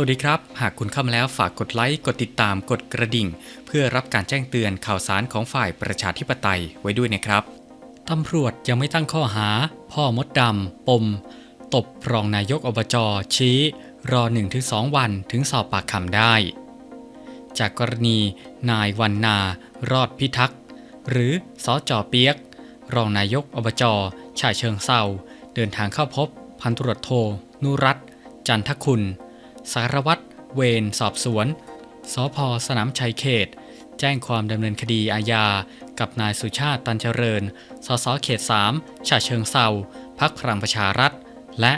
วัสดีครับ หากคุณเข้ามาแล้วฝากกดไลค์ กดติดตาม กดกระดิ่ง เพื่อรับการแจ้งเตือนข่าวสารของฝ่ายประชาธิปไตยไว้ด้วยนะครับ ตำรวจยังไม่ตั้งข้อหา พ่อมดดำปม ตบรองนายกอบจชี้ รอ 1-2 วันถึงสอบปากคำได้ จากกรณีนายวันนา รอดพิทักษ์ หรือสอจอเปียก รองนายกอบจฉายเชิงเซาเดินทางเข้าพบ พันตรวจโท นุรัตจันทคุณ สารวัตรเวรสอบสวน สพสนามชัยเขต แจ้งความดำเนินคดีอาญา กับนายสุชาติตันเจริญ สสเขต 3 ฉะเชิงเซาพักพลังประชารัฐ และ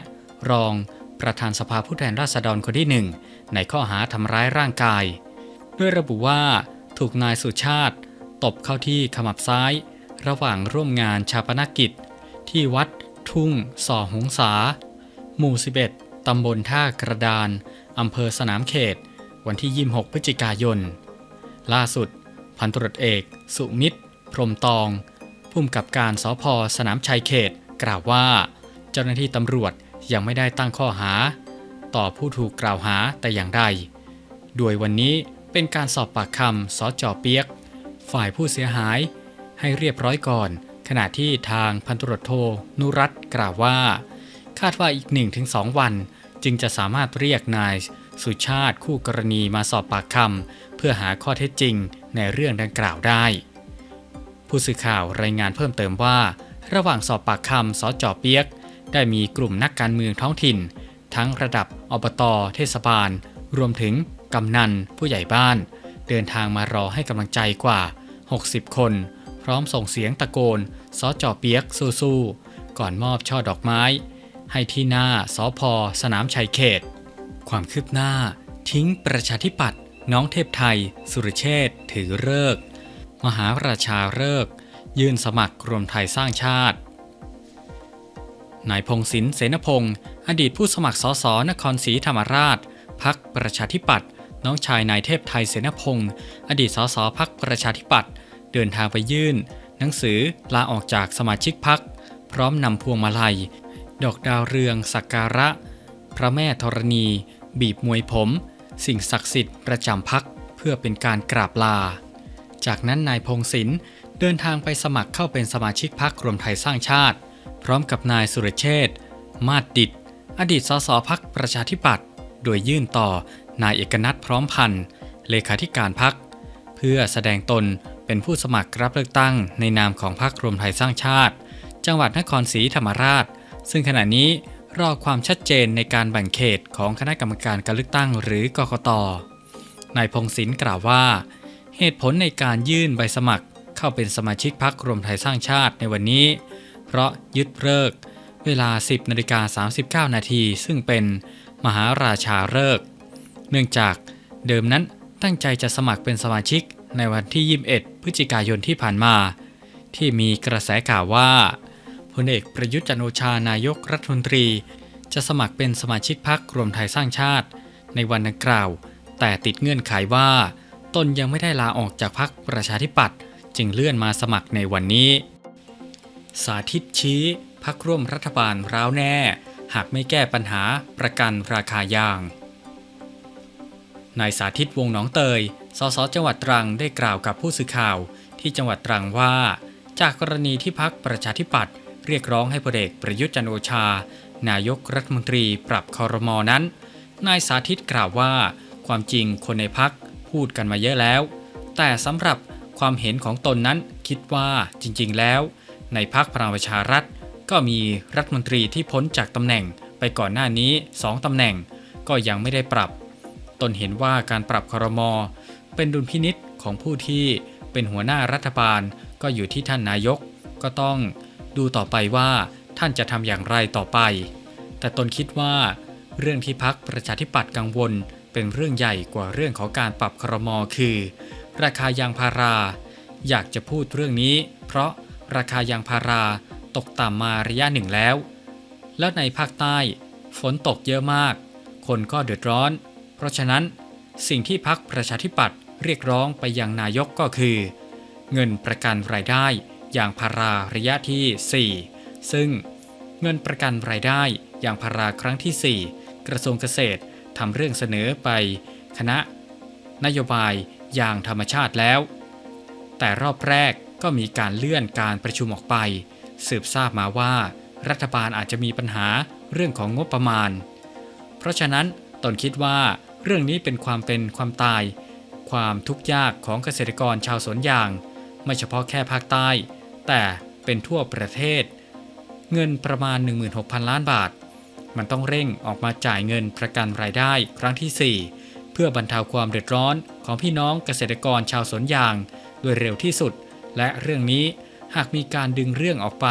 รองประธานสภาผู้แทนราษฎรคนที่หนึ่งในข้อหาทำร้ายร่างกาย ด้วยระบุว่าถูกนายสุชาติ ตบเข้าที่ขมับซ้าย ระหว่างร่วมงานชาปนกิจ ที่วัดทุ่งส่อหงษา หมู่ 11 ตำบลท่ากระดาน อำเภอสนามเขต วันที่ 26 พฤศจิกายน ล่าสุด พันตรวจเอก สุมิตร พรมตอง ผู้กำกับการสพสนามชัยเขต กล่าวว่า เจ้าหน้าที่ตำรวจยังไม่ได้ตั้งข้อหา ต่อผู้ถูกกล่าวหาแต่อย่างใดโดยวันนี้เป็นการสอบปากคำสจเปียก ฝ่ายผู้เสียหาย ให้เรียบร้อยก่อน ขณะที่ทางพันตรวจโทนุรัตน์กล่าวว่า คาดว่าอีก 1-2 วัน จึงจะสามารถเรียกนายสุชาติคู่กรณีมาสอบปากคำเพื่อหาข้อเท็จจริงในเรื่องดังกล่าวได้ ผู้สื่อข่าวรายงานเพิ่มเติมว่า ระหว่างสอบปากคำสจเปียก ได้มีกลุ่มนักการเมืองท้องถิ่น ทั้งระดับอบตเทศบาล รวมถึงกำนันผู้ใหญ่บ้าน เดินทางมารอให้กำลังใจกว่า 60 คน พร้อมส่งเสียงตะโกนสจเปียกสู้ๆก่อนมอบช่อดอกไม้ ให้ที่หน้าสอพอสนามชัยเขต ความคืบหน้า ทิ้งประชาธิปัตย์น้องเทพไทย สุรเชษถือเลิก มหาราชาเลิก ยื่นสมัครรวมไทยสร้างชาติ นายพงศินเสนพงศ์อดีตผู้สมัครสสนครศรีธรรมราชพักประชาธิปัตย์น้องชายนายเทพไทยเสนพงศ์อดีตสสพักประชาธิปัตย์เดินทางไปยื่น หนังสือลาออกจากสมาชิกพักพร้อมนำพวงมาลัย ดอกดาวเรืองสักการะ พระแม่ธรณี บีบมวยผม สิ่งศักดิ์สิทธิ์ประจำพักเพื่อเป็นการกราบลา จากนั้นนายพงศินเดินทางไปสมัครเข้าเป็นสมาชิกพักรวมไทยสร้างชาติ พร้อมกับนายสุรเชษฐ์มาดดิต อดีตสสพักประชาธิปัตย์โดยยื่นต่อนายเอกนัทพร้อมพันธ์เลขาธิการพัก เพื่อแสดงตนเป็นผู้สมัครรับเลือกตั้งในนามของพรรครวมไทยสร้างชาติ จังหวัดนครศรีธรรมราช ซึ่งขณะนี้รอความชัดเจนในการแบ่งเขตของคณะกรรมการการเลือกตั้งหรือกกต นายพงศินกล่าวว่า เหตุผลในการยื่นใบสมัครเข้าเป็นสมาชิกพรรครวมไทยสร้างชาติในวันนี้ เพราะยึดเลิกเวลา 10นาฬิกา39 นาที ซึ่งเป็นมหาราชาเลิกเนื่องจากเดิมนั้นตั้งใจจะสมัครเป็นสมาชิกในวันที่ 21 พฤศจิกายนที่ผ่านมา ที่มีกระแสข่าวว่า พลเอกประยุทธ์จันโอชานายกรัฐมนตรี จะสมัครเป็นสมาชิกพรรครวมไทยสร้างชาติ ในวันดังกล่าว แต่ติดเงื่อนไขว่า ตนยังไม่ได้ลาออกจากพรรคประชาธิปัตย์จึงเลื่อนมาสมัครในวันนี้ สาธิตชี้พักร่วมรัฐบาลร้าวแน่ หากไม่แก้ปัญหาประกันราคายางนายสาธิตวงหนองเตย สสจังหวัดตรังได้กล่าวกับผู้สื่อข่าวที่จังหวัดตรังว่า จากกรณีที่พักประชาธิปัตย์ เรียกร้องให้พลเอกประยุทธ์จันโอชา นายกรัฐมนตรีปรับคอรมอนั้น นายสาธิตกล่าวว่า ความจริงคนในพักพูดกันมาเยอะแล้ว แต่สำหรับความเห็นของตนนั้นคิดว่าจริง ๆ แล้ว ในพักพลังประชารัฐ ก็มีรัฐมนตรีที่พ้นจากตำแหน่งไปก่อนหน้านี้สองตำแหน่งก็ยังไม่ได้ปรับ ตนเห็นว่าการปรับคอรมอเป็นดุลพินิษของผู้ที่เป็นหัวหน้ารัฐบาลก็อยู่ที่ท่านนายกก็ต้อง ดูต่อไปว่าท่านจะทำอย่างไรต่อไป แต่ตนคิดว่า เรื่องที่พักประชาธิปัตย์กังวลเป็นเรื่องใหญ่กว่าเรื่องของการปรับครมอคือ ราคายางพารา อยากจะพูดเรื่องนี้ เพราะราคายางพาราตกต่ำมาระยะหนึ่งแล้ว แล้วในภาคใต้ฝนตกเยอะมาก คนก็เดือดร้อน เพราะฉะนั้นสิ่งที่พักประชาธิปัตย์เรียกร้องไปยังนายกก็คือ เงินประกันรายได้ ย่างพาราระยะที่ 4 ซึ่งเงินประกันรายได้อย่างพาราครั้งที่ 4 กระทรวงเกษตรทำเรื่องเสนอไปคณะ นโยบายอย่างธรรมชาติแล้ว แต่รอบแรกก็มีการเลื่อนการประชุมออกไป สืบทราบมาว่า รัฐบาลอาจจะมีปัญหาเรื่องของงบประมาณ เพราะฉะนั้นตนคิดว่าเรื่องนี้เป็นความเป็นความตาย ความทุกข์ยากของเกษตรกรชาวสวนยาง ไม่เฉพาะแค่ภาคใต้ แต่เป็นทั่วประเทศ เงินประมาณ 16,000 ล้านบาท มันต้องเร่งออกมาจ่ายเงินประกันรายได้ครั้งที่ 4 เพื่อบรรเทาความเดือดร้อนของพี่น้องเกษตรกรชาวสวนยางโดยเร็วที่สุด และเรื่องนี้หากมีการดึงเรื่องออกไป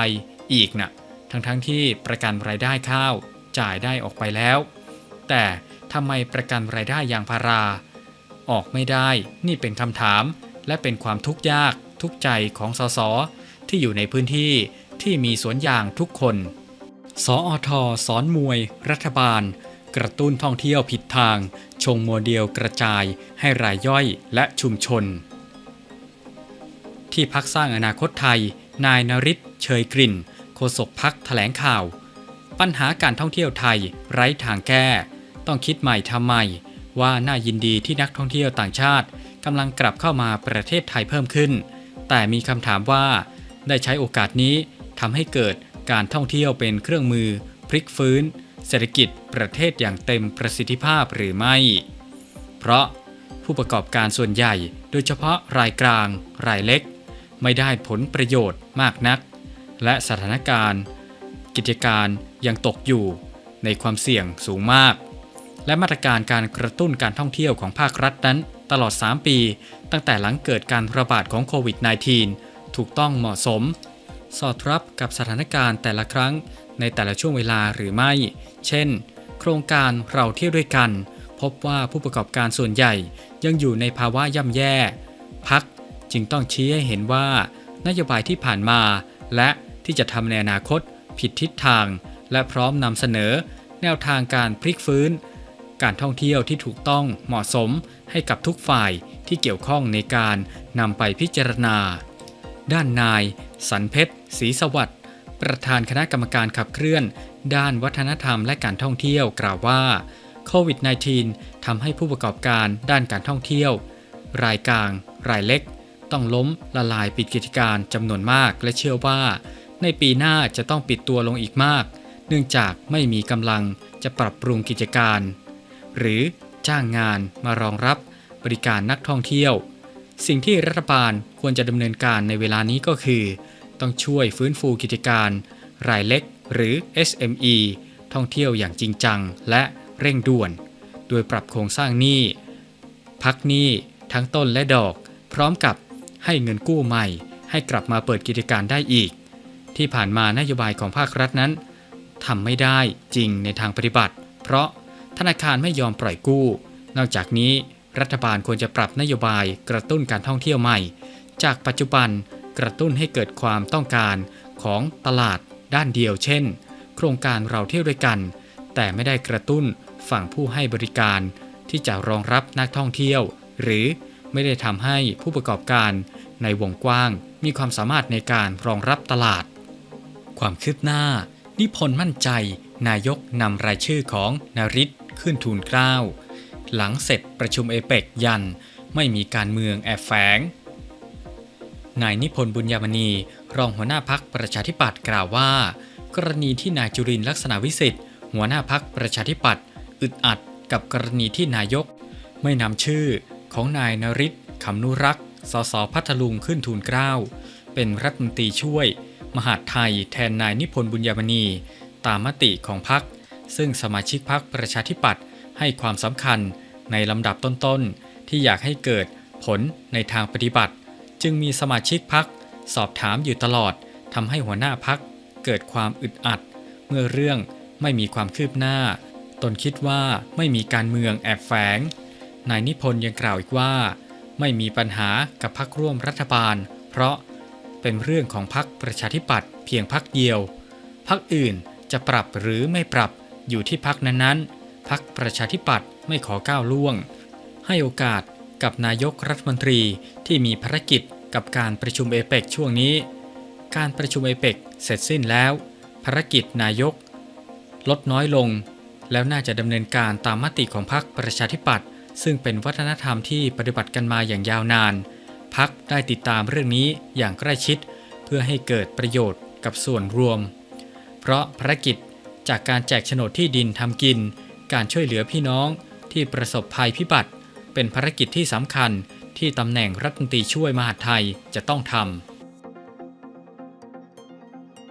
อีกนะ่ะทั้งๆทที่ประกันรายได้ข้าวจ่ายได้ออกไปแล้ว แต่ทำไมประกันรายได้ยางพารา ออกไม่ได้นี่เป็นคำถามและเป็นความทุกข์ยากทุกใจของสส ที่อยู่ในพื้นที่ที่มีสวนยางทุกคน สออทสอนมวย รัฐบาล กระตุ้นท่องเที่ยวผิดทาง ชงโมเดลกระจาย ให้รายย่อยและชุมชน ที่พักสร้างอนาคตไทย นายนริศเชยกลิ่นโฆษกพักแถลงข่าว ปัญหาการท่องเที่ยวไทย ไร้ทางแก้ ต้องคิดใหม่ทำใหม่ว่าน่ายินดีที่นักท่องเที่ยวต่างชาติกำลังกลับเข้ามาประเทศไทยเพิ่มขึ้น แต่มีคำถามว่า ได้ใช้โอกาสนี้ทำให้เกิดการท่องเที่ยวเป็นเครื่องมือ พลิกฟื้น เศรษฐกิจประเทศอย่างเต็มประสิทธิภาพหรือไม่ เพราะผู้ประกอบการส่วนใหญ่โดยเฉพาะรายกลาง รายเล็ก ไม่ได้ผลประโยชน์มากนัก และสถานการณ์ กิจการยังตกอยู่ในความเสี่ยงสูงมาก และมาตรการการกระตุ้นการท่องเที่ยวของภาครัฐนั้น ตลอด 3 ปี ตั้งแต่หลังเกิดการระบาดของโควิด -19 ถูกต้องเหมาะสม สอดรับกับสถานการณ์แต่ละครั้งในแต่ละช่วงเวลาหรือไม่ เช่น โครงการเราเที่ยวด้วยกัน พบว่าผู้ประกอบการส่วนใหญ่ยังอยู่ในภาวะย่ำแย่ พักจึงต้องชี้ให้เห็นว่านโยบายที่ผ่านมา และที่จะทำในอนาคต ผิดทิศทาง และพร้อมนำเสนอ แนวทางการพลิกฟื้น การท่องเที่ยวที่ถูกต้องเหมาะสมให้กับทุกฝ่ายที่เกี่ยวข้องในการนำไปพิจารณา ด้านนาย สันเพชรศรีสวัสดิ์ประธานคณะกรรมการขับเคลื่อน ด้านวัฒนธรรมและการท่องเที่ยวกล่าวว่าโควิด -19 ทำให้ผู้ประกอบการด้านการท่องเที่ยว รายกลาง รายเล็ก ต้องล้มละลายปิดกิจการจำนวนมาก และเชื่อว่า ในปีหน้าจะต้องปิดตัวลงอีกมาก เนื่องจากไม่มีกำลังจะปรับปรุงกิจการ หรือจ้างงานมารองรับบริการนักท่องเที่ยว สิ่งที่รัฐบาลควรจะดำเนินการในเวลานี้ก็คือ ต้องช่วยฟื้นฟูกิจการ รายเล็กหรือ SME ท่องเที่ยวอย่างจริงจังและเร่งด่วน โดยปรับโครงสร้างหนี้ พักหนี้ทั้งต้นและดอก พร้อมกับให้เงินกู้ใหม่ ให้กลับมาเปิดกิจการได้อีก ที่ผ่านมานโยบายของภาครัฐนั้นทำไม่ได้จริงในทางปฏิบัติ เพราะธนาคารไม่ยอมปล่อยกู้ นอกจากนี้ รัฐบาลควรจะปรับนโยบายกระตุ้นการท่องเที่ยวใหม่ จากปัจจุบันกระตุ้นให้เกิดความต้องการของตลาดด้านเดียว เช่น โครงการเราเที่ยวด้วยกัน แต่ไม่ได้กระตุ้นฝั่งผู้ให้บริการ ที่จะรองรับนักท่องเที่ยว หรือไม่ได้ทำให้ผู้ประกอบการในวงกว้างมีความสามารถในการรองรับตลาด ความคืบหน้า นิพนธ์มั่นใจ นายกนำรายชื่อของนาริศขึ้นทูลเกล้า หลังเสร็จประชุมเอเปกยัน ไม่มีการเมืองแอบแฝงนายนิพนธ์บุญยามณีรองหัวหน้าพักประชาธิปัตย์กล่าวว่า กรณีที่นายจุรินลักษณะวิสิทธิ์หัวหน้าพักประชาธิปัตย์อึดอัดกับกรณีที่นายก ไม่นำชื่อของนายนริศคำนุรักษ์สสพัทลุงขึ้นทูลเกล้า เป็นรัฐมนตรีช่วย มหาดไทยแทนนายนิพนธ์บุญยามณี ตามมติของพัก ซึ่งสมาชิกพักประชาธิปัตย์ ให้ความสำคัญในลำดับต้นๆ ที่อยากให้เกิดผลในทางปฏิบัติ จึงมีสมาชิกพักสอบถามอยู่ตลอดทำให้หัวหน้าพักเกิดความอึดอัด เมื่อเรื่องไม่มีความคืบหน้า ตนคิดว่าไม่มีการเมืองแอบแฝงนายนิพนธ์ยังกล่าวอีกว่า ไม่มีปัญหากับพักร่วมรัฐบาล เพราะเป็นเรื่องของพักประชาธิปัตย์เพียงพักเดียวพักอื่นจะปรับหรือไม่ปรับอยู่ที่พักนั้นๆ พักประชาธิปัตย์ไม่ขอก้าวล่วง ให้โอกาสกับนายกรัฐมนตรีที่มีภารกิจกับการประชุมเอเปกช่วงนี้ การประชุมเอเปกเสร็จสิ้นแล้ว ภารกิจนายก ลดน้อยลง แล้วน่าจะดำเนินการตามมติของพรรคประชาธิปัตย์ซึ่งเป็นวัฒนธรรมที่ปฏิบัติกันมาอย่างยาวนานพักได้ติดตามเรื่องนี้อย่างใกล้ชิด เพื่อให้เกิดประโยชน์กับส่วนรวม เพราะภารกิจจากการแจกโฉนดที่ดินทำกิน การช่วยเหลือพี่น้องที่ประสบภัยพิบัติ เป็นภารกิจที่สำคัญที่ตำแหน่งรัฐมนตรีช่วยมหาดไทยจะต้องทำ